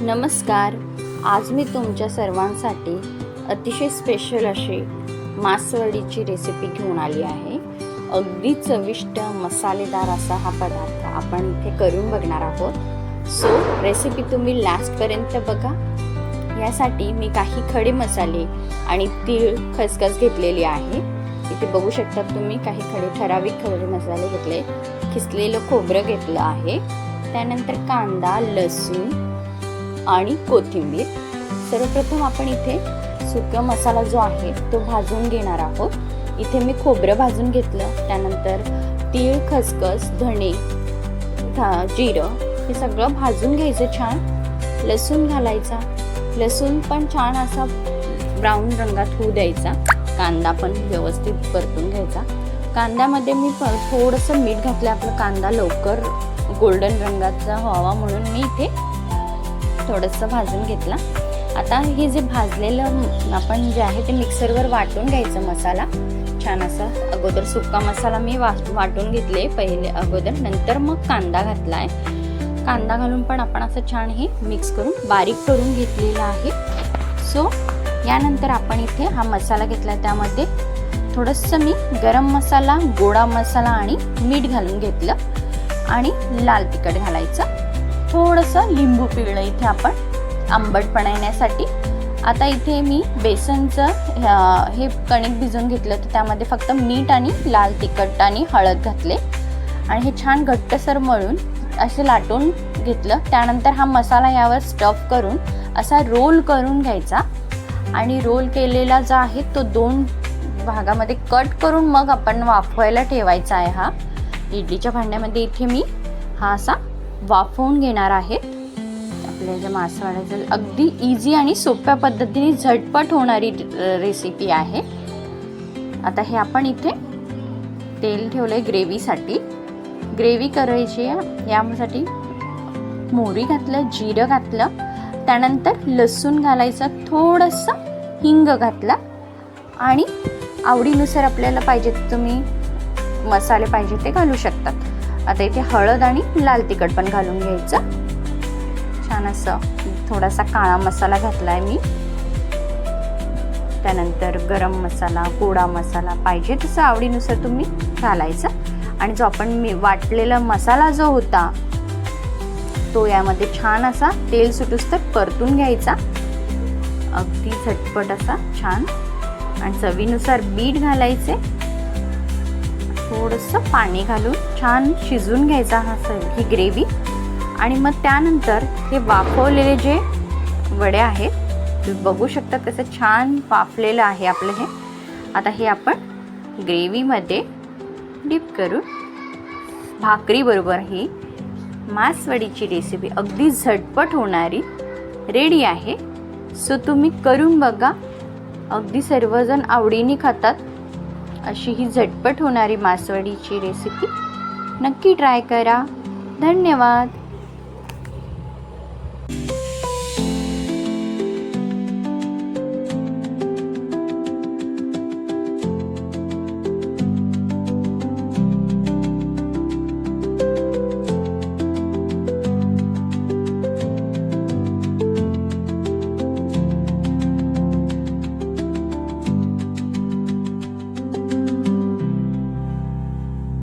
नमस्कार. आज मी तुमच्या सर्वांसाठी अतिशय स्पेशल अशी मासवडीची रेसिपी घेऊन आली आहे. अगदी चविष्ट मसालेदार असा हा पदार्थ आपण इथे करून बघणार आहोत. सो रेसिपी तुम्ही लास्टपर्यंत बघा. यासाठी मी काही खडे मसाले आणि तीळ खसखस घेतलेली आहे. इथे बघू शकता तुम्ही काही खडे ठराविक खडे मसाले घेतले. खिसलेलं खोबरं घेतलं आहे. त्यानंतर कांदा लसूण आणि कोथिंबीर. सर्वप्रथम आपण इथे सुका मसाला जो आहे तो भाजून घेणार आहोत. इथे मी खोबरं भाजून घेतलं. त्यानंतर तीळ खसखस धणे जिरं हे सगळं भाजून घ्यायचं छान. लसूण घालायचा. लसूण पण छान असा ब्राऊन रंगात होऊ द्यायचा. कांदा पण व्यवस्थित परतून घ्यायचा. कांद्यामध्ये मी थोडंसं मीठ घातलं आपला कांदा लवकर गोल्डन रंगाचा व्हावा म्हणून मी इथे थोडंसं भाजून घेतला. आता हे जे भाजलेलं आपण जे आहे ते मिक्सरवर वाटून घ्यायचं मसाला. छान असा अगोदर सुका मसाला मी वा वाटून घेतले पहिले अगोदर. नंतर मग कांदा घातला आहे कांदा घालून पण आपण असं छान हे मिक्स करून बारीक करून घेतलेलं आहे. सो यानंतर आपण इथे हा मसाला घेतला. त्यामध्ये थोडंसं मी गरम मसाला गोडा मसाला आणि मीठ घालून घेतलं. आणि लाल तिखट घालायचं. थोडंसं लिंबू पिळलं इथे आपण आंबटपणा येण्यासाठी आता इथे मी बेसनचं ह्या- हे कणिक भिजून घेतलं तर त्यामध्ये फक्त मीठ आणि लाल तिखट आणि हळद घातले. आणि हे छान घट्टसर मळून असे लाटून घेतलं. त्यानंतर हा मसाला यावर स्टफ करून असा रोल करून घ्यायचा. आणि रोल केलेला जो आहे तो दोन भागामध्ये कट करून मग आपण वाफवायला ठेवायचा आहे हा. इडलीच्या भांड्यामध्ये इथे मी हा असा वाफवून घेणार आहे आपल्या ज्या मासवाड्याचं अगदी इझी आणि सोप्या पद्धतीने झटपट होणारी रेसिपी आहे. आता हे आपण इथे तेल ठेवलं आहे ग्रेव्हीसाठी. ग्रेव्ही करायची आहे. यासाठी मोहरी घातलं जिरं घातलं. त्यानंतर लसूण घालायचं थोडंसं हिंग घातला. आणि आवडीनुसार आपल्याला पाहिजे तुम्ही मसाले पाहिजे ते घालू शकतात. आता इथे हळद आणि लाल तिखट पण घालून घ्यायचं. छान असं थोडासा काळा मसाला घातला आहे मी. त्यानंतर गरम मसाला गोडा मसाला पाहिजे तसं आवडीनुसार तुम्ही घालायचं. आणि जो आपण मी वाटलेला मसाला जो होता तो यामध्ये छान असा तेल सुटूस तर परतून घ्यायचा. अगदी झटपट असा छान. आणि चवीनुसार बीट घालायचे. थोडंसं पाणी घालून छान शिजून घ्यायचा हा स ही ग्रेव्ही. आणि मग त्यानंतर हे वाफवलेले जे वडे आहेत तुम्ही बघू शकता कसं छान वाफलेलं आहे आपलं हे. आता हे आपण ग्रेव्हीमध्ये डिप करून भाकरीबरोबर ही मासवडीची रेसिपी अगदी झटपट होणारी रेडी आहे. सो तुम्ही करून बघा. अगदी सर्वजण आवडीने खातात. अशी ही झटपट होणारी मासवडीची रेसिपी नक्की ट्राय करा. धन्यवाद.